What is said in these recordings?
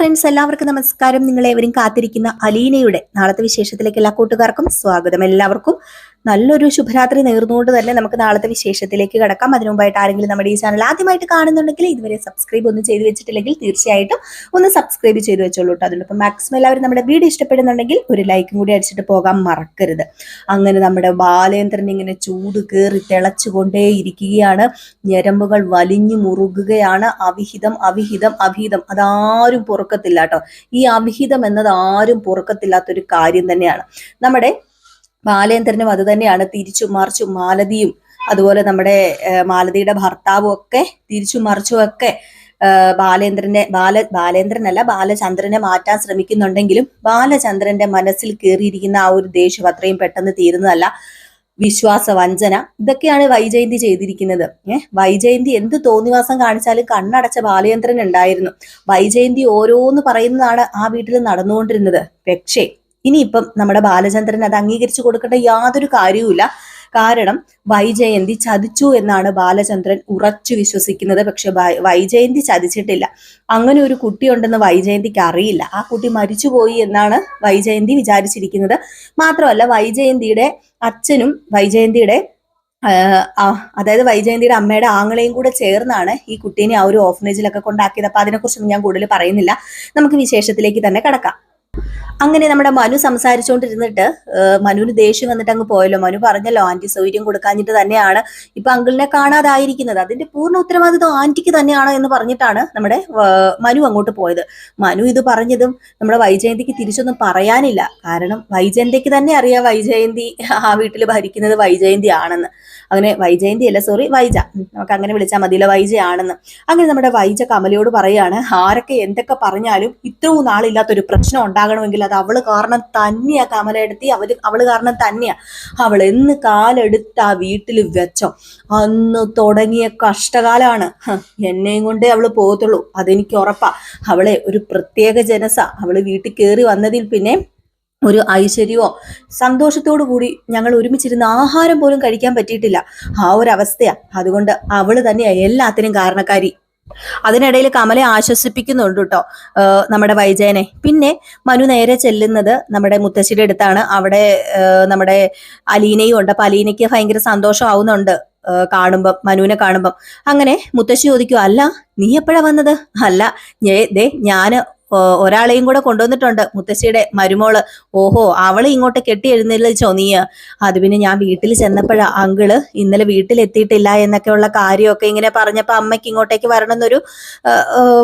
Friends എല്ലാവർക്കും നമസ്കാരം. നിങ്ങളെവരും കാത്തിരിക്കുന്ന അലീനയുടെ നാളത്തെ വിശേഷത്തിലേക്ക് എല്ലാ കൂട്ടുകാർക്കും സ്വാഗതം. എല്ലാവർക്കും നല്ലൊരു ശുഭരാത്രി നേർന്നുകൊണ്ട് തന്നെ നമുക്ക് നാളത്തെ വിശേഷത്തിലേക്ക് കിടക്കാം. അതിനു മുമ്പായിട്ട് ആരെങ്കിലും നമ്മുടെ ഈ ചാനൽ ആദ്യമായിട്ട് കാണുന്നുണ്ടെങ്കിൽ ഇതുവരെ സബ്സ്ക്രൈബ് ഒന്നും ചെയ്തു വെച്ചിട്ടില്ലെങ്കിൽ തീർച്ചയായിട്ടും ഒന്ന് സബ്സ്ക്രൈബ് ചെയ്തു വെച്ചോളൂ കേട്ടോ അതിനൊപ്പം മാക്സിമം എല്ലാവരും നമ്മുടെ വീഡിയോ ഇഷ്ടപ്പെടുന്നുണ്ടെങ്കിൽ ഒരു ലൈക്കും കൂടി അടിച്ചിട്ട് പോകാൻ മറക്കരുത്. അങ്ങനെ നമ്മുടെ ബാലേന്ദ്രൻ ഇങ്ങനെ ചൂട് കയറി തിളച്ചുകൊണ്ടേ ഇരിക്കുകയാണ്. ഞരമ്പുകൾ വലിഞ്ഞു മുറുകുകയാണ്. അവിഹിതം അവിഹിതം അവിഹിതം. അതാരും പൊറുക്കത്തില്ല കേട്ടോ ഈ അവിഹിതം എന്നത് ആരും പൊറുക്കത്തില്ലാത്തൊരു കാര്യം തന്നെയാണ്. നമ്മുടെ ബാലേന്ദ്രനും അത് തന്നെയാണ് തിരിച്ചും മറിച്ചും മാലതിയും അതുപോലെ നമ്മുടെ മാലതിയുടെ ഭർത്താവും ഒക്കെ തിരിച്ചും മറിച്ചും ഒക്കെ ബാലേന്ദ്രനെ ബാല ബാലേന്ദ്രനല്ല ബാലചന്ദ്രനെ മാറ്റാൻ ശ്രമിക്കുന്നുണ്ടെങ്കിലും ബാലചന്ദ്രന്റെ മനസ്സിൽ കയറിയിരിക്കുന്ന ആ ഒരു ദേഷ്യം അത്രയും പെട്ടെന്ന് തീരുന്നതല്ല. വിശ്വാസ വഞ്ചന ഇതൊക്കെയാണ് വൈജയന്തി ചെയ്തിരിക്കുന്നത്. ഏഹ് വൈജയന്തി എന്ത് തോന്നിവാസം കാണിച്ചാലും കണ്ണടച്ച ബാലേന്ദ്രൻ ഉണ്ടായിരുന്നു. വൈജയന്തി ഓരോന്ന് പറയുന്നതാണ് ആ വീട്ടിൽ നടന്നുകൊണ്ടിരുന്നത്. പക്ഷേ ഇനിയിപ്പം നമ്മുടെ ബാലചന്ദ്രൻ അത് അംഗീകരിച്ചു കൊടുക്കേണ്ട യാതൊരു കാര്യവുമില്ല. കാരണം വൈജയന്തി ചതിച്ചു എന്നാണ് ബാലചന്ദ്രൻ ഉറച്ചു വിശ്വസിക്കുന്നത്. പക്ഷെ വൈജയന്തി ചതിച്ചിട്ടില്ല. അങ്ങനെ ഒരു കുട്ടിയുണ്ടെന്ന് വൈജയന്തിക്ക് അറിയില്ല. ആ കുട്ടി മരിച്ചുപോയി എന്നാണ് വൈജയന്തി വിചാരിച്ചിരിക്കുന്നത്. മാത്രമല്ല വൈജയന്തിയുടെ അച്ഛനും വൈജയന്തിയുടെ അതായത് വൈജയന്തിയുടെ അമ്മയുടെ ആങ്ങളെയും കൂടെ ചേർന്നാണ് ഈ കുട്ടീനെ ആ ഒരു ഓഫനേജിലൊക്കെ കൊണ്ടാക്കിയത്. അപ്പൊ അതിനെക്കുറിച്ചൊന്നും ഞാൻ കൂടുതൽ പറയുന്നില്ല. നമുക്ക് വിശേഷത്തിലേക്ക് തന്നെ കടക്കാം. അങ്ങനെ നമ്മുടെ മനു സംസാരിച്ചുകൊണ്ടിരുന്നിട്ട് മനുവിന് ദേഷ്യം വന്നിട്ട് അങ്ങ് പോയല്ലോ. മനു പറഞ്ഞല്ലോ ആന്റി സൗകര്യം കൊടുക്കാഞ്ഞിട്ട് തന്നെയാണ് ഇപ്പൊ അങ്കിളിനെ കാണാതായിരിക്കുന്നത്. അതിന്റെ പൂർണ ഉത്തരവാദിത്വം ആന്റിക്ക് തന്നെയാണ് എന്ന് പറഞ്ഞിട്ടാണ് നമ്മുടെ മനു അങ്ങോട്ട് പോയത്. മനു ഇത് പറഞ്ഞതും നമ്മുടെ വൈജയന്തിക്ക് തിരിച്ചൊന്നും പറയാനില്ല. കാരണം വൈജയന്തിക്ക് തന്നെ അറിയാം വൈജയന്തി ആ വീട്ടിൽ ഭരിക്കുന്നത് വൈജയന്തി ആണെന്ന് അങ്ങനെ വൈജയന്തി അല്ല സോറി വൈജ. നമുക്ക് അങ്ങനെ വിളിച്ചാൽ മതിയില്ല വൈജ ആണെന്ന് അങ്ങനെ നമ്മുടെ വൈജ കമലയോട് പറയാണ് ആരൊക്കെ എന്തൊക്കെ പറഞ്ഞാലും ഇത്രയും നാളില്ലാത്തൊരു പ്രശ്നം ഉണ്ടാകണമെങ്കിൽ അത് അവൾ കാരണം തന്നെയാ കമല എടുത്തി അവർ അവൾ കാരണം തന്നെയാ. അവൾ എന്ന് കാലെടുത്ത് ആ വീട്ടിൽ വെച്ചോ. അന്ന് തുടങ്ങിയ കഷ്ടകാലമാണ് എന്നെയും കൊണ്ടേ അവൾ പോകത്തുള്ളൂ. അതെനിക്ക് ഉറപ്പാ. അവളെ ഒരു പ്രത്യേക ജനസ. അവൾ വീട്ടിൽ കയറി വന്നതിൽ പിന്നെ ഒരു ഐശ്വര്യമോ സന്തോഷത്തോടു കൂടി ഞങ്ങൾ ഒരുമിച്ചിരുന്ന് ആഹാരം പോലും കഴിക്കാൻ പറ്റിയിട്ടില്ല. ആ ഒരു അവസ്ഥയാ. അതുകൊണ്ട് അവൾ തന്നെയാ എല്ലാത്തിനും കാരണക്കാരി. അതിനിടയിൽ കമലെ ആശ്വസിപ്പിക്കുന്നുണ്ട് കേട്ടോ നമ്മുടെ വൈജയനെ. പിന്നെ മനു നേരെ ചെല്ലുന്നത് നമ്മുടെ മുത്തശ്ശിയുടെ അടുത്താണ്. അവിടെ നമ്മുടെ അലീനയും ഉണ്ട്. അപ്പൊ അലീനയ്ക്ക് ഭയങ്കര സന്തോഷമാവുന്നുണ്ട് കാണുമ്പം മനുവിനെ കാണുമ്പം. അങ്ങനെ മുത്തശ്ശി ചോദിക്കും അല്ല നീ എപ്പോഴാ വന്നത്? അല്ല ദേ ഓ- ഒരാളെയും കൂടെ കൊണ്ടുവന്നിട്ടുണ്ട്. മുത്തശ്ശിയുടെ മരുമോൾ. ഓഹോ അവളെ ഇങ്ങോട്ട് കെട്ടി എഴുന്നേൽച്ചോ നീ. അത് പിന്നെ ഞാൻ വീട്ടിൽ ചെന്നപ്പോഴാ അങ്കിൾ ഇന്നലെ വീട്ടിലെത്തിയിട്ടില്ല എന്നൊക്കെയുള്ള കാര്യമൊക്കെ ഇങ്ങനെ പറഞ്ഞപ്പോ അമ്മയ്ക്ക് ഇങ്ങോട്ടേക്ക് വരണമെന്നൊരു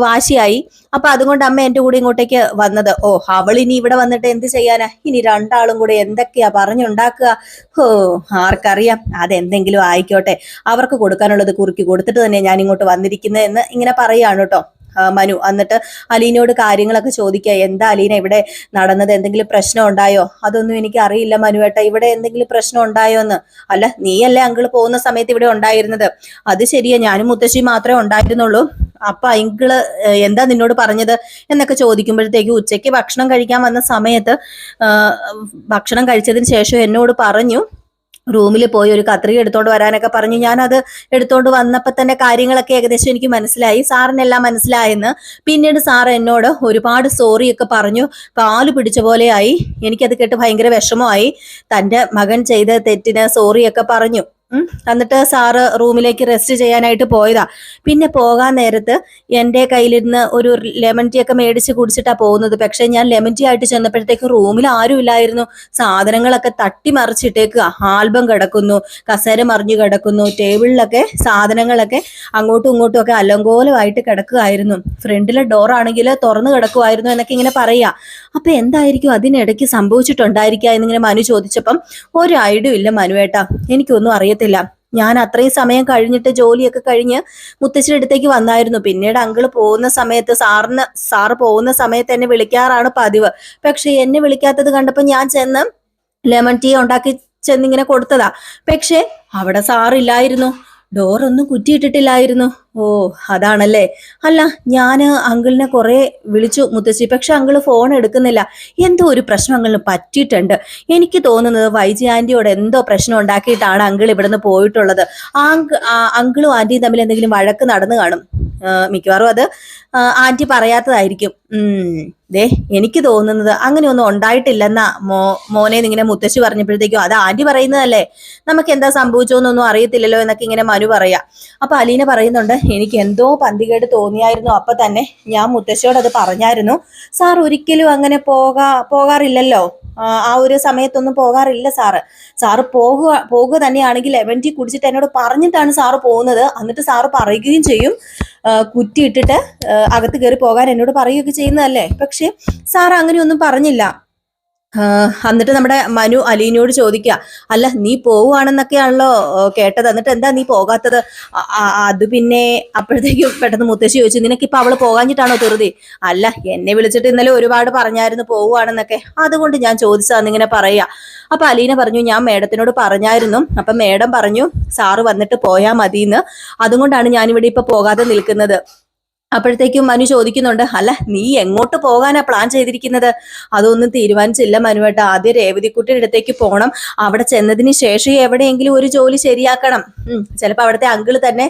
വാശിയായി. അപ്പൊ അതുകൊണ്ട് അമ്മ എന്റെ കൂടെ ഇങ്ങോട്ടേക്ക് വന്നത്. ഓ അവൾ ഇനി ഇവിടെ വന്നിട്ട് എന്ത് ചെയ്യാനാ? ഇനി രണ്ടാളും കൂടെ എന്തൊക്കെയാ പറഞ്ഞുണ്ടാക്കുക? ഓ ആർക്കറിയാം. അതെന്തെങ്കിലും ആയിക്കോട്ടെ. അവർക്ക് കൊടുക്കാനുള്ളത് കുറുക്കി കൊടുത്തിട്ട് തന്നെ ഞാൻ ഇങ്ങോട്ട് വന്നിരിക്കുന്നത് എന്ന് ഇങ്ങനെ പറയാണ് കേട്ടോ. മനു എന്നിട്ട് അലീനയോട് കാര്യങ്ങളൊക്കെ ചോദിക്കുക. എന്താ അലീന ഇവിടെ നടന്നത്? എന്തെങ്കിലും പ്രശ്നം ഉണ്ടായോ? അതൊന്നും എനിക്ക് അറിയില്ല മനുവേട്ട ഇവിടെ എന്തെങ്കിലും പ്രശ്നം ഉണ്ടായോ എന്ന്? അല്ല നീയല്ലേ അങ്കിൾ പോകുന്ന സമയത്ത് ഇവിടെ ഉണ്ടായിരുന്നത്. അത് ശരിയാ. ഞാനും മുത്തശ്ശി മാത്രമേ ഉണ്ടായിരുന്നുള്ളൂ. അപ്പൊ അങ്കിൾ എന്താ നിന്നോട് പറഞ്ഞത് എന്നൊക്കെ ചോദിക്കുമ്പോഴത്തേക്ക് ഉച്ചയ്ക്ക് ഭക്ഷണം കഴിക്കാൻ വന്ന സമയത്ത് ഭക്ഷണം കഴിച്ചതിന് ശേഷം എന്നോട് പറഞ്ഞു റൂമിൽ പോയി ഒരു കത്രിക എടുത്തോണ്ട് വരാനൊക്കെ പറഞ്ഞു. ഞാനത് എടുത്തോണ്ട് വന്നപ്പോൾ തന്നെ കാര്യങ്ങളൊക്കെ ഏകദേശം എനിക്ക് മനസ്സിലായി. സാറിനെല്ലാം മനസ്സിലായെന്ന്. പിന്നീട് സാർ എന്നോട് ഒരുപാട് സോറിയൊക്കെ പറഞ്ഞു. കാൽ പിടിച്ച പോലെയായി. എനിക്കത് കേട്ട് ഭയങ്കര വിഷമമായി. തന്റെ മകൻ ചെയ്ത തെറ്റിന് സോറിയൊക്കെ പറഞ്ഞു. എന്നിട്ട് സാറ് റൂമിലേക്ക് റെസ്റ്റ് ചെയ്യാനായിട്ട് പോയതാ. പിന്നെ പോകാൻ നേരത്ത് എന്റെ കയ്യിലിരുന്ന് ഒരു ലെമൺ ടീ ഒക്കെ മേടിച്ച് കുടിച്ചിട്ടാ പോകുന്നത്. പക്ഷെ ഞാൻ ലെമൺ ടീ ആയിട്ട് ചെന്നപ്പോഴത്തേക്ക് റൂമിൽ ആരും ഇല്ലായിരുന്നു. സാധനങ്ങളൊക്കെ തട്ടി മറിച്ചിട്ടേക്ക്. ആൽബം കിടക്കുന്നു കസേര മറിഞ്ഞു കിടക്കുന്നു ടേബിളിലൊക്കെ സാധനങ്ങളൊക്കെ അങ്ങോട്ടും ഇങ്ങോട്ടും ഒക്കെ അലങ്കോലമായിട്ട് കിടക്കുമായിരുന്നു ഫ്രണ്ടിലെ ഡോറാണെങ്കിൽ തുറന്നു കിടക്കുമായിരുന്നു എന്നൊക്കെ ഇങ്ങനെ പറയാ. അപ്പൊ എന്തായിരിക്കും അതിനിടയ്ക്ക് സംഭവിച്ചിട്ടുണ്ടായിരിക്കുക എന്നിങ്ങനെ മനു ചോദിച്ചപ്പം ഒരു ഐഡിയ ഇല്ല മനുവേട്ടാ എനിക്കൊന്നും അറിയത്തില്ല. ഞാൻ അത്രയും സമയം കഴിഞ്ഞിട്ട് ജോലിയൊക്കെ കഴിഞ്ഞ് മുത്തശ്ശിയുടെ അടുത്തേക്ക് വന്നായിരുന്നു. പിന്നീട് അങ്കിൾ പോകുന്ന സമയത്ത് സാറിന് സാറ് പോകുന്ന സമയത്ത് എന്നെ വിളിക്കാറാണ് പതിവ്. പക്ഷെ എന്നെ വിളിക്കാത്തത് കണ്ടപ്പോ ഞാൻ ചെന്ന് ലെമൺ ടീ ഉണ്ടാക്കി ചെന്നിങ്ങനെ കൊടുത്തതാ. പക്ഷെ അവിടെ സാറില്ലായിരുന്നു. ഡോറൊന്നും കുറ്റിയിട്ടിട്ടില്ലായിരുന്നു. ഓ അതാണല്ലേ. അല്ല ഞാൻ അങ്കിളിനെ കുറെ വിളിച്ചു മുത്തശ്ശി. പക്ഷെ അങ്കിൾ ഫോൺ എടുക്കുന്നില്ല. എന്തോ ഒരു പ്രശ്നം അങ്കിളിന് പറ്റിയിട്ടുണ്ട്. എനിക്ക് തോന്നുന്നത് വൈജി ആന്റിയോട് എന്തോ പ്രശ്നം ഉണ്ടാക്കിയിട്ടാണ് അങ്കിൾ ഇവിടുന്ന് പോയിട്ടുള്ളത്. ആ അങ്ക്- അങ്കിളും ആന്റിയും തമ്മിൽ എന്തെങ്കിലും വഴക്ക് നടന്നു കാണും. മിക്കവാറും അത് ആന്റി പറയാത്തതായിരിക്കും. ദേ എനിക്ക് തോന്നുന്നത് അങ്ങനെയൊന്നും ഉണ്ടായിട്ടില്ലെന്നാ മോ മോനെ ഇങ്ങനെ മുത്തശ്ശി പറഞ്ഞപ്പോഴത്തേക്കും. അത് ആന്റി പറയുന്നതല്ലേ? നമുക്ക് എന്താ സംഭവിച്ചോന്നൊന്നും അറിയത്തില്ലല്ലോ എന്നൊക്കെ ഇങ്ങനെ മനു പറയാ. അപ്പൊ അലീന പറയുന്നുണ്ട് എനിക്ക് എന്തോ പന്തികേട് തോന്നിയായിരുന്നു അപ്പൊ തന്നെ ഞാൻ മുത്തശ്ശിയോട് അത് പറഞ്ഞായിരുന്നു. സാർ ഒരിക്കലും അങ്ങനെ പോകാ പോകാറില്ലല്ലോ. ആ ഒരു സമയത്തൊന്നും പോകാറില്ല സാറ്. സാറ് പോകുക പോകുക തന്നെയാണെങ്കിൽ ലെമൺ ടീ കുടിച്ചിട്ട് എന്നോട് പറഞ്ഞിട്ടാണ് സാറ് പോകുന്നത്. എന്നിട്ട് സാറ് പറയുകയും ചെയ്യും. കുറ്റി ഇട്ടിട്ട് അകത്ത് കയറി പോകാൻ എന്നോട് പറയുകയൊക്കെ ചെയ്യുന്നതല്ലേ? പക്ഷെ സാർ അങ്ങനെയൊന്നും പറഞ്ഞില്ല. എന്നിട്ട് നമ്മുടെ മനു അലീനോട് ചോദിക്കുക അല്ല നീ പോവുകയാണെന്നൊക്കെയാണല്ലോ കേട്ടത്. എന്നിട്ട് എന്താ നീ പോകാത്തത്? അത് പിന്നെ അപ്പോഴത്തേക്കും പെട്ടെന്ന് മുത്തശ്ശി ചോദിച്ചു നിനക്ക് ഇപ്പൊ അവൾ പോകാഞ്ഞിട്ടാണോ തെറുതി അല്ല എന്നെ വിളിച്ചിട്ട് ഇന്നലെ ഒരുപാട് പറഞ്ഞായിരുന്നു പോവുകയാണെന്നൊക്കെ. അതുകൊണ്ട് ഞാൻ ചോദിച്ചതെന്നിങ്ങനെ പറയാ അപ്പൊ അലീന പറഞ്ഞു ഞാൻ മേഡത്തിനോട് പറഞ്ഞായിരുന്നു. അപ്പൊ മേഡം പറഞ്ഞു സാറ് വന്നിട്ട് പോയാ മതിന്ന്. അതുകൊണ്ടാണ് ഞാനിവിടെ ഇപ്പൊ പോകാതെ നിൽക്കുന്നത്. അപ്പോഴത്തേക്കും മനു ചോദിക്കുന്നുണ്ട് അല്ല നീ എങ്ങോട്ട് പോകാനാ പ്ലാൻ ചെയ്തിരിക്കുന്നത്? അതൊന്നും തീരുമാനിച്ചില്ല മനുവേട്ട ആദ്യം രേവതിക്കുട്ടിയുടെ അടുത്തേക്ക് പോകണം അവിടെ ചെന്നതിന് ശേഷം എവിടെയെങ്കിലും ഒരു ജോലി ശരിയാക്കണം. ഉം, ചിലപ്പോ അവിടുത്തെ അങ്കിൾ തന്നെ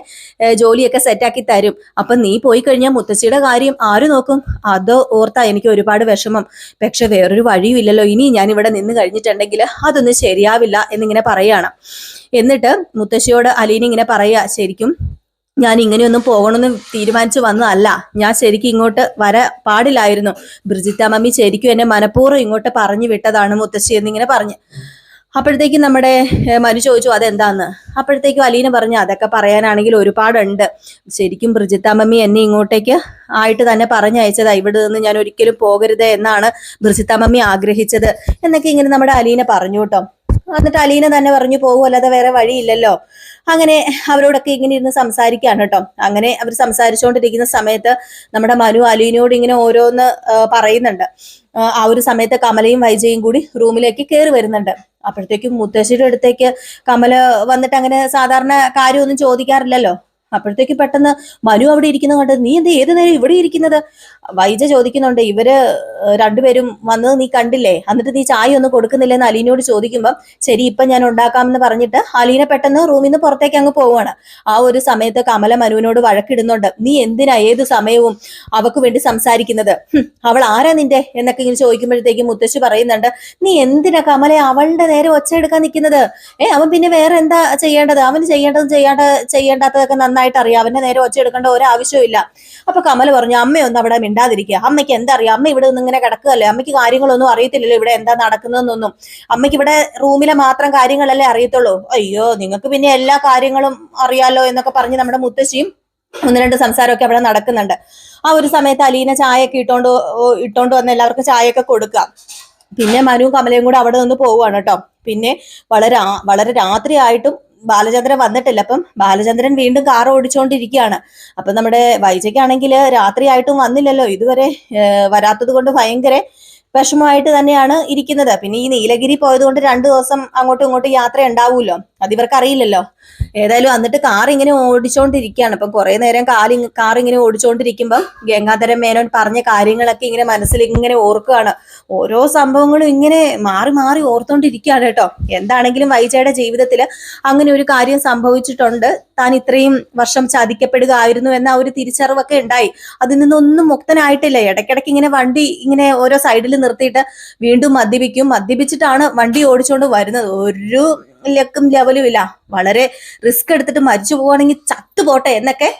ജോലിയൊക്കെ സെറ്റാക്കി തരും. അപ്പൊ നീ പോയി കഴിഞ്ഞാൽ മുത്തശ്ശിയുടെ കാര്യം ആര് നോക്കും? അതോ ഓർത്താ എനിക്ക് ഒരുപാട് വിഷമം. പക്ഷെ വേറൊരു വഴിയും ഇല്ലല്ലോ. ഇനി ഞാൻ ഇവിടെ നിന്ന് കഴിഞ്ഞിട്ടുണ്ടെങ്കിൽ അതൊന്നും ശരിയാവില്ല എന്നിങ്ങനെ പറയാണ്. എന്നിട്ട് മുത്തശ്ശിയോട് അലീന ഇങ്ങനെ പറയാ ശരിക്കും ഞാൻ ഇങ്ങനെയൊന്നും പോകണമെന്ന് തീരുമാനിച്ചു വന്നതല്ല. ഞാൻ ശരിക്കും ഇങ്ങോട്ട് വര പാടില്ലായിരുന്നു. ബ്രിജിത്ത മമ്മി ശരിക്കും എന്നെ മനഃപൂർവം ഇങ്ങോട്ട് പറഞ്ഞു വിട്ടതാണ് മുത്തശ്ശി എന്നിങ്ങനെ പറഞ്ഞു. അപ്പോഴത്തേക്കും നമ്മുടെ മനു ചോദിച്ചു അതെന്താന്ന്? അപ്പോഴത്തേക്കും അലീന പറഞ്ഞു അതൊക്കെ പറയാനാണെങ്കിൽ ഒരുപാടുണ്ട്. ശരിക്കും ബ്രിജിത്ത മമ്മി എന്നെ ഇങ്ങോട്ടേക്ക് ആയിട്ട് തന്നെ പറഞ്ഞയച്ചതാ. ഇവിടെ നിന്ന് ഞാൻ ഒരിക്കലും പോകരുത് എന്നാണ് ബ്രിജിത്ത മമ്മി ആഗ്രഹിച്ചത്. എന്നൊക്കെ ഇങ്ങനെ നമ്മുടെ അലീന പറഞ്ഞു കേട്ടോ. എന്നിട്ട് അലീന തന്നെ പറഞ്ഞു പോകുമല്ലാതെ വേറെ വഴിയില്ലല്ലോ. അങ്ങനെ അവരോടൊക്കെ ഇങ്ങനെ ഇരുന്ന് സംസാരിക്കുകയാണ് കേട്ടോ. അങ്ങനെ അവർ സംസാരിച്ചുകൊണ്ടിരിക്കുന്ന സമയത്ത് നമ്മുടെ മനു അലീനോട് ഇങ്ങനെ ഓരോന്ന് പറയുന്നുണ്ട്. ആ, ഒരു സമയത്ത് കമലയും വൈജയും കൂടി റൂമിലേക്ക് കയറി വരുന്നുണ്ട്. അപ്പോഴത്തേക്കും മുത്തശ്ശിയുടെ അടുത്തേക്ക് കമല വന്നിട്ട് അങ്ങനെ സാധാരണ കാര്യമൊന്നും ചോദിക്കാറില്ലല്ലോ. അപ്പോഴത്തേക്ക് പെട്ടെന്ന് മനു അവിടെ ഇരിക്കുന്ന കണ്ട് നീ എന്ത് ഏത് നേരം ഇവിടെ ഇരിക്കുന്നത്? വൈജ ചോദിക്കുന്നുണ്ട് ഇവർ രണ്ടുപേരും വന്നത് നീ കണ്ടില്ലേ? എന്നിട്ട് നീ ചായ ഒന്നും കൊടുക്കുന്നില്ലെന്ന് അലീനയോട് ചോദിക്കുമ്പോൾ ശരി ഇപ്പൊ ഞാൻ ഉണ്ടാക്കാമെന്ന് പറഞ്ഞിട്ട് അലീന പെട്ടെന്ന് റൂമിൽ നിന്ന് പുറത്തേക്ക് അങ്ങ് പോവാണ് ആ ഒരു സമയത്ത് കമല മനുവിനോട് വഴക്കിടുന്നുണ്ട് നീ എന്തിനാ ഏത് സമയവും അവക്ക് വേണ്ടി സംസാരിക്കുന്നത്? അവൾ ആരാ നിന്റെ? എന്നൊക്കെ ഇങ്ങനെ ചോദിക്കുമ്പോഴത്തേക്കും മുത്തശ്ശി പറയുന്നുണ്ട് നീ എന്തിനാ കമല അവളുടെ നേരെ ഒച്ച എടുക്കാൻ നിൽക്കുന്നത്? ഏ അവൻ പിന്നെ വേറെ എന്താ ചെയ്യേണ്ടത്? അവന് ചെയ്യേണ്ടതും ചെയ്യാണ്ട ചെയ്യേണ്ടാത്തതൊക്കെ നന്നായിട്ട് അറിയാം. അവന്റെ നേരെ ഒച്ചയെടുക്കേണ്ട ഒരു ആവശ്യവും ഇല്ല. അപ്പൊ കമൽ പറഞ്ഞു അമ്മയൊന്നും അവിടെ മിണ്ടാതിരിക്കുക അമ്മയ്ക്ക് എന്താ അറിയാം അമ്മ ഇവിടെ നിന്ന് ഇങ്ങനെ കിടക്കുകയല്ലേ? അമ്മയ്ക്ക് കാര്യങ്ങളൊന്നും അറിയത്തില്ലല്ലോ ഇവിടെ എന്താ നടക്കുന്നതെന്നൊന്നും. അമ്മയ്ക്ക് ഇവിടെ റൂമിലെ മാത്രം കാര്യങ്ങളല്ലേ അറിയത്തുള്ളൂ. അയ്യോ നിങ്ങൾക്ക് പിന്നെ എല്ലാ കാര്യങ്ങളും അറിയാലോ എന്നൊക്കെ പറഞ്ഞ് നമ്മുടെ മുത്തശ്ശിയും ഒന്ന് രണ്ട് സംസാരമൊക്കെ അവിടെ നടക്കുന്നുണ്ട്. ആ ഒരു സമയത്ത് അലീന ചായയൊക്കെ ഇട്ടോണ്ട് ഇട്ടോണ്ട് വന്ന് എല്ലാവർക്കും ചായയൊക്കെ കൊടുക്കാം പിന്നെ മനുവും കമലയും കൂടെ അവിടെ നിന്ന് പോവുകയാണ് കേട്ടോ. പിന്നെ വളരെ വളരെ രാത്രിയായിട്ടും ബാലചന്ദ്രൻ വന്നിട്ടില്ല. അപ്പം ബാലചന്ദ്രൻ വീണ്ടും കാർ ഓടിച്ചുകൊണ്ടിരിക്കുകയാണ് അപ്പൊ നമ്മുടെ വൈജയ്ക്കാണെങ്കിൽ രാത്രിയായിട്ടും വന്നില്ലല്ലോ. ഇതുവരെ വരാത്തത് കൊണ്ട് ഭയങ്കര വിഷമമായിട്ട് തന്നെയാണ് ഇരിക്കുന്നത്. പിന്നെ ഈ നീലഗിരി പോയത് കൊണ്ട് രണ്ടു ദിവസം അങ്ങോട്ടും ഇങ്ങോട്ടും യാത്ര ഉണ്ടാവൂല്ലോ അത് ഇവർക്ക് അറിയില്ലല്ലോ ഏതായാലും എന്നിട്ട് കാർ ഇങ്ങനെ ഓടിച്ചോണ്ടിരിക്കുകയാണ് അപ്പം കുറേ നേരം കാലി കാർ ഇങ്ങനെ ഓടിച്ചോണ്ടിരിക്കുമ്പം ഗംഗാധരൻ മേനോൻ പറഞ്ഞ കാര്യങ്ങളൊക്കെ ഇങ്ങനെ മനസ്സിൽ ഇങ്ങനെ ഓർക്കുകയാണ്. ഓരോ സംഭവങ്ങളും ഇങ്ങനെ മാറി മാറി ഓർത്തോണ്ടിരിക്കുകയാണ് കേട്ടോ. എന്താണെങ്കിലും വൈജയുടെ ജീവിതത്തിൽ അങ്ങനെ ഒരു കാര്യം സംഭവിച്ചിട്ടുണ്ട്. താൻ ഇത്രയും വർഷം ചതിക്കപ്പെടുക ആയിരുന്നു എന്ന ഒരു തിരിച്ചറിവൊക്കെ ഉണ്ടായി. അതിൽ നിന്നൊന്നും മുക്തനായിട്ടില്ല. ഇടയ്ക്കിടയ്ക്ക് ഇങ്ങനെ വണ്ടി ഇങ്ങനെ ഓരോ സൈഡിൽ നിർത്തിയിട്ട് വീണ്ടും മദ്യപിക്കും. മദ്യപിച്ചിട്ടാണ് വണ്ടി ഓടിച്ചുകൊണ്ട് വരുന്നത്. ഒരു ലക്കും ലെവലും ഇല്ല. വളരെ റിസ്ക് എടുത്തിട്ട് മരിച്ചു പോവുകയാണെങ്കിൽ ചത്തുപോട്ടെ എന്നൊക്കെ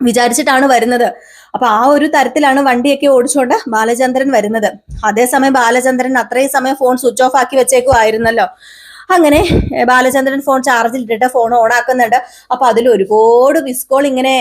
വിചാരിച്ചിട്ടാണ് വരുന്നത്. അപ്പൊ ആ ഒരു തരത്തിലാണ് വണ്ടിയൊക്കെ ഓടിച്ചുകൊണ്ട് ബാലചന്ദ്രൻ വരുന്നത്. അതേസമയം ബാലചന്ദ്രൻ അത്രയും സമയം ഫോൺ സ്വിച്ച് ഓഫ് ആക്കി വെച്ചേക്കുമായിരുന്നല്ലോ. അങ്ങനെ ബാലചന്ദ്രൻ ഫോൺ ചാർജിൽ ഇട്ടിട്ട് ഫോൺ ഓൺ ആക്കുന്നുണ്ട്. അപ്പൊ അതിൽ ഒരുപാട് മിസ് കോൾ ഇങ്ങനെ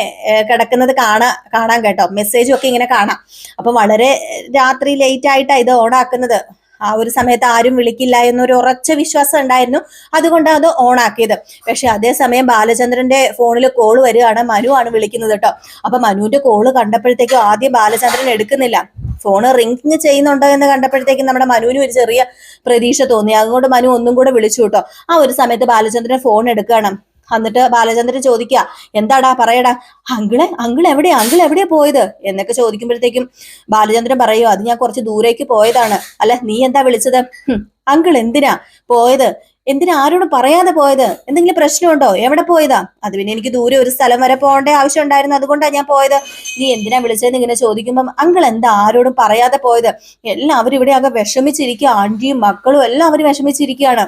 കിടക്കുന്നത് കാണാ കാണാൻ കേട്ടോ. മെസ്സേജും ഒക്കെ ഇങ്ങനെ കാണാം. അപ്പൊ വളരെ രാത്രി ലേറ്റ് ആയിട്ടാണ് ഇത് ഓൺ ആക്കുന്നത്. ആ ഒരു സമയത്ത് ആരും വിളിക്കില്ല എന്നൊരു ഉറച്ച വിശ്വാസം ഉണ്ടായിരുന്നു. അതുകൊണ്ടാണ് അത് ഓൺ ആക്കിയത്. പക്ഷെ അതേസമയം ബാലചന്ദ്രന്റെ ഫോണിൽ കോൾ വരികയാണ്. മനു ആണ് വിളിക്കുന്നത് കേട്ടോ. അപ്പൊ മനുവിന്റെ കോൾ കണ്ടപ്പോഴത്തേക്കും ആദ്യം ബാലചന്ദ്രൻ എടുക്കുന്നില്ല. ഫോണ് റിങ്കിങ് ചെയ്യുന്നുണ്ടോ എന്ന് കണ്ടപ്പോഴത്തേക്കും നമ്മുടെ മനുവിന് ഒരു ചെറിയ പ്രതീക്ഷ തോന്നി. അതുകൊണ്ട് മനു ഒന്നും കൂടെ വിളിച്ചു കേട്ടോ. ആ ഒരു സമയത്ത് ബാലചന്ദ്രൻ ഫോൺ എടുക്കുകയാണ്. എന്നിട്ട് ബാലചന്ദ്രൻ ചോദിക്കുക എന്താടാ പറയടാ? അങ്കിളെ അങ്കിൾ എവിടെയാ? അങ്കിൾ എവിടെയാ പോയത്? എന്നൊക്കെ ചോദിക്കുമ്പോഴത്തേക്കും ബാലചന്ദ്രൻ പറയോ അത് ഞാൻ കുറച്ച് ദൂരേക്ക് പോയതാണ്. അല്ല നീ എന്താ വിളിച്ചത്? അങ്കിൾ എന്തിനാ പോയത്? എന്തിനാ ആരോടും പറയാതെ പോയത്? എന്തെങ്കിലും പ്രശ്നമുണ്ടോ? എവിടെ പോയതാ? അത് പിന്നെ എനിക്ക് ദൂരെ ഒരു സ്ഥലം വരെ പോകേണ്ട ആവശ്യം ഉണ്ടായിരുന്നു അതുകൊണ്ടാണ് ഞാൻ പോയത്. നീ എന്തിനാ വിളിച്ചതെന്ന് ഇങ്ങനെ ചോദിക്കുമ്പം അങ്കിൾ എന്താ ആരോടും പറയാതെ പോയത്? എല്ലാവരും ഇവിടെ ആകെ വിഷമിച്ചിരിക്കുക ആന്റിയും മക്കളും എല്ലാം അവർ വിഷമിച്ചിരിക്കുകയാണ്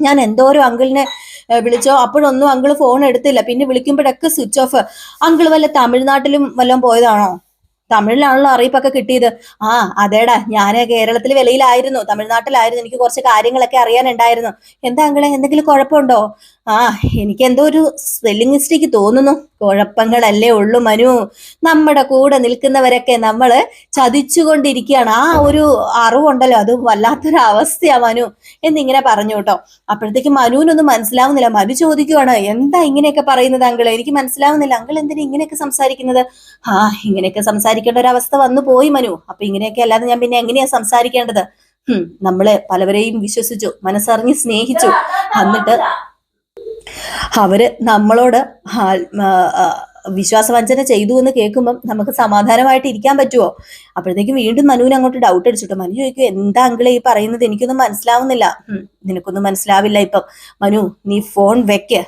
ഞാൻ എന്തോരോ അങ്കിളിനെ വിളിച്ചോ? അപ്പോഴൊന്നും അങ്കിൾ ഫോൺ എടുത്തില്ല. പിന്നെ വിളിക്കുമ്പോഴൊക്കെ സ്വിച്ച് ഓഫ് അങ്കിൾ വല്ല തമിഴ്നാട്ടിലും വല്ലതും പോയതാണോ? തമിഴിലാണല്ലോ അറിയിപ്പൊക്കെ കിട്ടിയത്. ആ അതേടാ. ഞാൻ കേരളത്തിൽ വിലയിലായിരുന്നു തമിഴ്നാട്ടിലായിരുന്നു. എനിക്ക് കുറച്ച് കാര്യങ്ങളൊക്കെ അറിയാനുണ്ടായിരുന്നു. എന്താ അങ്കിളെ എന്തെങ്കിലും കുഴപ്പമുണ്ടോ? ആ എനിക്ക് എന്തോ ഒരു സ്പെല്ലിംഗ് മിസ്റ്റേക്ക് തോന്നുന്നു. കുഴപ്പങ്ങളല്ലേ ഉള്ളൂ മനു. നമ്മുടെ കൂടെ നിൽക്കുന്നവരൊക്കെ നമ്മൾ ചതിച്ചുകൊണ്ടിരിക്കുകയാണ്. ആ ഒരു അറിവുണ്ടല്ലോ അത് വല്ലാത്തൊരു അവസ്ഥയാ മനു എന്നിങ്ങനെ പറഞ്ഞു കേട്ടോ. അപ്പോഴത്തേക്ക് മനുവിനൊന്നും മനസ്സിലാവുന്നില്ല. മനു ചോദിക്കുവാണ് എന്താ ഇങ്ങനെയൊക്കെ പറയുന്നത് അങ്കിൾ എനിക്ക് മനസ്സിലാവുന്നില്ല. അങ്കിൾ എന്തിനാ ഇങ്ങനെയൊക്കെ സംസാരിക്കുന്നത്? ആ ഇങ്ങനെയൊക്കെ സംസാരിക്കേണ്ട ഒരു അവസ്ഥ വന്നു പോയി മനു. അപ്പൊ ഇങ്ങനെയൊക്കെ അല്ലാതെ ഞാൻ പിന്നെ എങ്ങനെയാ സംസാരിക്കേണ്ടത്? നമ്മൾ പലവരെയും വിശ്വസിച്ചു മനസ്സറിഞ്ഞ് സ്നേഹിച്ചു. എന്നിട്ട് അവർ നമ്മളോട് വിശ്വാസവഞ്ചന ചെയ്തു എന്ന് കേൾക്കുമ്പം നമുക്ക് സമാധാനമായിട്ട് ഇരിക്കാൻ പറ്റുമോ അപ്പോഴത്തേക്കും വീണ്ടും മനുവിന് അങ്ങോട്ട് ഡൗട്ട് അടിച്ചിട്ട്. മനു ചോദിക്കും എന്താ അങ്കിളെ ഈ പറയുന്നത്? എനിക്കൊന്നും മനസ്സിലാവുന്നില്ല. നിനക്കൊന്നും മനസ്സിലാവില്ല ഇപ്പം. മനു നീ ഫോൺ വെക്ക്.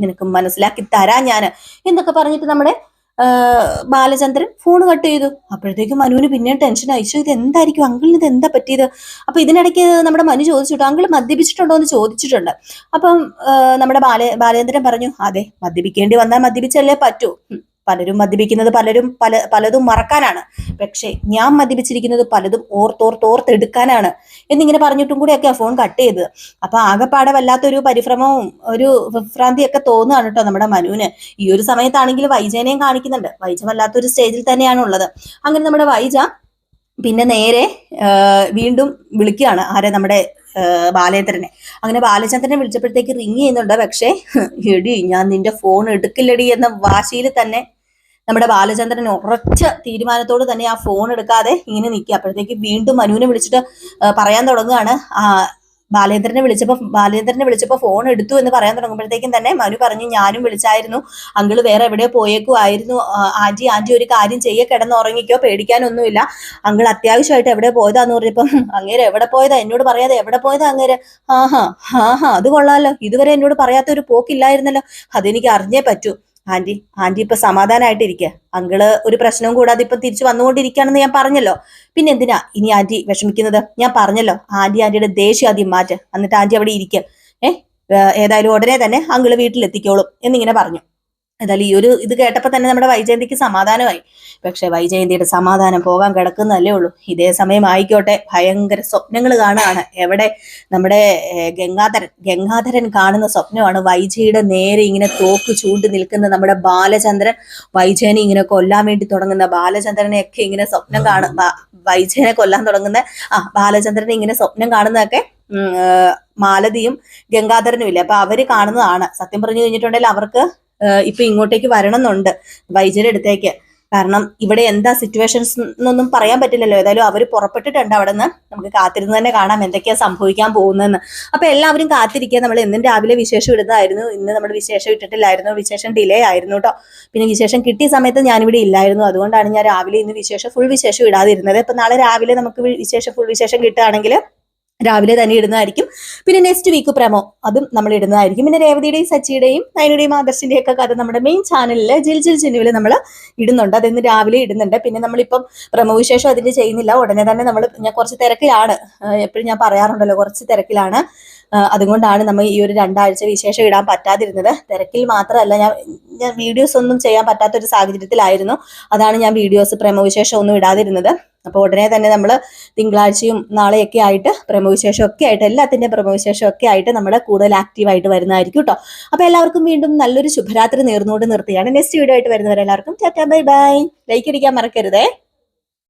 നിനക്ക് മനസ്സിലാക്കി തരാ ഞാൻ. എന്നൊക്കെ പറഞ്ഞിട്ട് നമ്മുടെ ബാലചന്ദ്രൻ ഫോൺ കട്ട് ചെയ്തു. അപ്പോഴത്തേക്കും മനുവിന് പിന്നെ ടെൻഷൻ അയച്ചു ഇത് എന്തായിരിക്കും അങ്കിളിന് ഇത് എന്താ പറ്റിയത്? അപ്പൊ ഇതിനിടയ്ക്ക് നമ്മുടെ മനു ചോദിച്ചിട്ടു അങ്കിൾ മദ്യപിച്ചിട്ടുണ്ടോ? എന്ന് ചോദിച്ചിട്ടുണ്ട്. അപ്പം നമ്മുടെ ബാല ബാലേന്ദ്രൻ പറഞ്ഞു അതെ മദ്യപിക്കേണ്ടി വന്നാൽ മദ്യപിച്ചല്ലേ പറ്റൂ. പലരും മദ്യപിക്കുന്നത് പലരും പല പലതും മറക്കാനാണ്. പക്ഷേ ഞാൻ മദ്യപിച്ചിരിക്കുന്നത് പലതും ഓർത്തോർത്തോർത്തെടുക്കാനാണ്. എന്നിങ്ങനെ പറഞ്ഞിട്ടും കൂടെയൊക്കെ ഫോൺ കട്ട് ചെയ്തത്. അപ്പൊ ആകെപ്പാടെ വല്ലാത്തൊരു പരിഭ്രമവും ഒരു വിഭ്രാന്തിയൊക്കെ തോന്നുകയാണ് കേട്ടോ നമ്മുടെ മനുവിന്. ഈ ഒരു സമയത്താണെങ്കിൽ വൈജനെയും കാണിക്കുന്നുണ്ട്. വൈജ വല്ലാത്തൊരു സ്റ്റേജിൽ തന്നെയാണ് ഉള്ളത് അങ്ങനെ നമ്മുടെ വൈജ പിന്നെ നേരെ വീണ്ടും വിളിക്കുകയാണ് ആരെ നമ്മുടെ ബാലേന്ദ്രനെ. അങ്ങനെ ബാലചന്ദ്രനെ വിളിച്ചപ്പോഴത്തേക്ക് റിങ് ചെയ്യുന്നുണ്ട്. പക്ഷേ എടി ഞാൻ നിന്റെ ഫോൺ എടുക്കില്ലടി എന്ന വാശിയിൽ തന്നെ നമ്മുടെ ബാലചന്ദ്രൻ ഉറച്ച തീരുമാനത്തോട് തന്നെ ആ ഫോൺ എടുക്കാതെ ഇങ്ങനെ നിൽക്കുക. അപ്പോഴത്തേക്ക് വീണ്ടും മനുവിനെ വിളിച്ചിട്ട് പറയാൻ തുടങ്ങുകയാണ്. ബാലേന്ദ്രനെ വിളിച്ചപ്പോൾ ബാലേന്ദ്രനെ വിളിച്ചപ്പോൾ ഫോൺ എടുത്തു എന്ന് പറയാൻ തുടങ്ങുമ്പോഴത്തേക്കും തന്നെ മനു പറഞ്ഞു ഞാനും വിളിച്ചായിരുന്നു. അങ്കിൾ വേറെ എവിടെയോ പോയേക്കുമായിരുന്നു ആന്റി ആന്റി ഒരു കാര്യം ചെയ്യ കിടന്ന് ഉറങ്ങിക്കോ പേടിക്കാനൊന്നുമില്ല. അങ്കിൾ അത്യാവശ്യമായിട്ട് എവിടെ പോയതാന്ന് പറഞ്ഞപ്പം അങ്ങേര് എവിടെ പോയതാ? എന്നോട് പറയാതെ എവിടെ പോയതാ അങ്ങേര്? ആഹാ ആഹാ അത് കൊള്ളാലോ. ഇതുവരെ എന്നോട് പറയാത്ത ഒരു പോക്കില്ലായിരുന്നല്ലോ. അതെനിക്ക് അറിഞ്ഞേ പറ്റൂ. ആന്റി ആന്റി ഇപ്പൊ സമാധാനമായിട്ടിരിക്കുക അങ്കിൾ ഒരു പ്രശ്നവും കൂടാതെ ഇപ്പൊ തിരിച്ചു വന്നുകൊണ്ടിരിക്കുകയാണെന്ന് ഞാൻ പറഞ്ഞല്ലോ. പിന്നെ എന്തിനാ ഇനി ആന്റി വിഷമിക്കുന്നത്? ഞാൻ പറഞ്ഞല്ലോ ആന്റി ആന്റിയുടെ ദേഷ്യം ആദ്യം മാറ്റ്. എന്നിട്ട് ആന്റി അവിടെ ഇരിക്കുക ഏഹ് ഏതായാലും ഉടനെ തന്നെ അങ്കിൾ വീട്ടിലെത്തിക്കോളും എന്നിങ്ങനെ പറഞ്ഞു. ഏതായാലും ഈ ഒരു ഇത് കേട്ടപ്പോൾ തന്നെ നമ്മുടെ വൈജയന്തിക്ക് സമാധാനമായി. പക്ഷെ വൈജയന്തിയുടെ സമാധാനം പോകാൻ കിടക്കുന്നതല്ലേ ഉള്ളൂ. ഇതേ സമയം ആയിക്കോട്ടെ. ഭയങ്കര സ്വപ്നങ്ങൾ കാണുകയാണ്. എവിടെ നമ്മുടെ ഗംഗാധരൻ ഗംഗാധരൻ കാണുന്ന സ്വപ്നമാണ് വൈജയുടെ നേരെ ഇങ്ങനെ തോക്ക് ചൂണ്ടി നിൽക്കുന്ന നമ്മുടെ ബാലചന്ദ്രൻ. വൈജയനെ ഇങ്ങനെ കൊല്ലാൻ വേണ്ടി തുടങ്ങുന്ന ബാലചന്ദ്രനെയൊക്കെ ഇങ്ങനെ സ്വപ്നം കാണും. ബ- വൈജയനെ കൊല്ലാൻ തുടങ്ങുന്ന ആ ബാലചന്ദ്രനെ ഇങ്ങനെ സ്വപ്നം കാണുന്നതൊക്കെ മാലതിയും ഗംഗാധരനും ഇല്ലേ അപ്പൊ അവർ കാണുന്നതാണ്. സത്യം പറഞ്ഞു കഴിഞ്ഞിട്ടുണ്ടെങ്കിൽ അവർക്ക് ഇപ്പൊ ഇങ്ങോട്ടേക്ക് വരണം എന്നുണ്ട് വൈജയുടെ അടുത്തേക്ക്. കാരണം ഇവിടെ എന്താ സിറ്റുവേഷൻസ് എന്നൊന്നും പറയാൻ പറ്റില്ലല്ലോ. ഏതായാലും അവർ പുറപ്പെട്ടിട്ടുണ്ട് അവിടെ നിന്ന് നമുക്ക് കാത്തിരുന്ന് തന്നെ കാണാം എന്തൊക്കെയാ സംഭവിക്കാൻ പോകുന്നതെന്ന്. അപ്പൊ എല്ലാവരും കാത്തിരിക്കുക. നമ്മൾ എന്നും രാവിലെ വിശേഷം ഇടുന്നതായിരുന്നു. ഇന്ന് നമ്മൾ വിശേഷം ഇട്ടിട്ടില്ലായിരുന്നു. വിശേഷം ഡിലേ ആയിരുന്നു കേട്ടോ പിന്നെ വിശേഷം കിട്ടിയ സമയത്ത് ഞാനിവിടെ ഇല്ലായിരുന്നു. അതുകൊണ്ടാണ് ഞാൻ രാവിലെ ഇന്ന് വിശേഷം ഫുൾ വിശേഷം ഇടാതിരുന്നത്. ഇപ്പൊ നാളെ രാവിലെ നമുക്ക് വിശേഷം ഫുൾ വിശേഷം കിട്ടുകയാണെങ്കിൽ രാവിലെ തന്നെ ഇടുന്നതായിരിക്കും. പിന്നെ നെക്സ്റ്റ് വീക്ക് പ്രമോ അതും നമ്മൾ ഇടുന്നതായിരിക്കും. പിന്നെ രേവതിയുടെയും സച്ചിയുടെയും നയനുടെയും ആദർശിന്റെയും ഒക്കെ കഥ നമ്മുടെ മെയിൻ ചാനലിൽ ജിൽ ജിൽ ചിന്നുവിൽ നമ്മൾ ഇടുന്നുണ്ട്. അതിന്ന് രാവിലെ ഇടുന്നുണ്ട്. പിന്നെ നമ്മളിപ്പം പ്രമോ വിശേഷം അതിന് ചെയ്യുന്നില്ല. ഉടനെ തന്നെ നമ്മൾ ഞാൻ കുറച്ച് തിരക്കിലാണ്. എപ്പോഴും ഞാൻ പറയാറുണ്ടല്ലോ കുറച്ച് തിരക്കിലാണ്. അതുകൊണ്ടാണ് നമ്മൾ ഈ ഒരു രണ്ടാഴ്ച വിശേഷം ഇടാൻ പറ്റാതിരുന്നത്. തിരക്കിൽ മാത്രമല്ല ഞാൻ ഞാൻ വീഡിയോസ് ഒന്നും ചെയ്യാൻ പറ്റാത്ത ഒരു സാഹചര്യത്തിലായിരുന്നു. അതാണ് ഞാൻ വീഡിയോസ് പ്രമോ വിശേഷം ഒന്നും ഇടാതിരുന്നത്. അപ്പോൾ ഉടനെ തന്നെ നമ്മൾ തിങ്കളാഴ്ചയും നാളെയൊക്കെ ആയിട്ട് പ്രമോവിശേഷം ഒക്കെ ആയിട്ട് എല്ലാത്തിന്റെ പ്രമോവിശേഷം ഒക്കെ ആയിട്ട് നമ്മൾ കൂടുതൽ ആക്റ്റീവായിട്ട് വരുന്നതായിരിക്കും കേട്ടോ അപ്പോൾ എല്ലാവർക്കും വീണ്ടും നല്ലൊരു ശുഭരാത്രി നേർന്നുകൊണ്ട് നിർത്തിയാണ് നെക്സ്റ്റ് വീഡിയോ ആയിട്ട് വരുന്നവരെല്ലാവർക്കും ടാറ്റാ ബൈ ബൈ. ലൈക്ക് അടിക്കാൻ മറക്കരുതേ.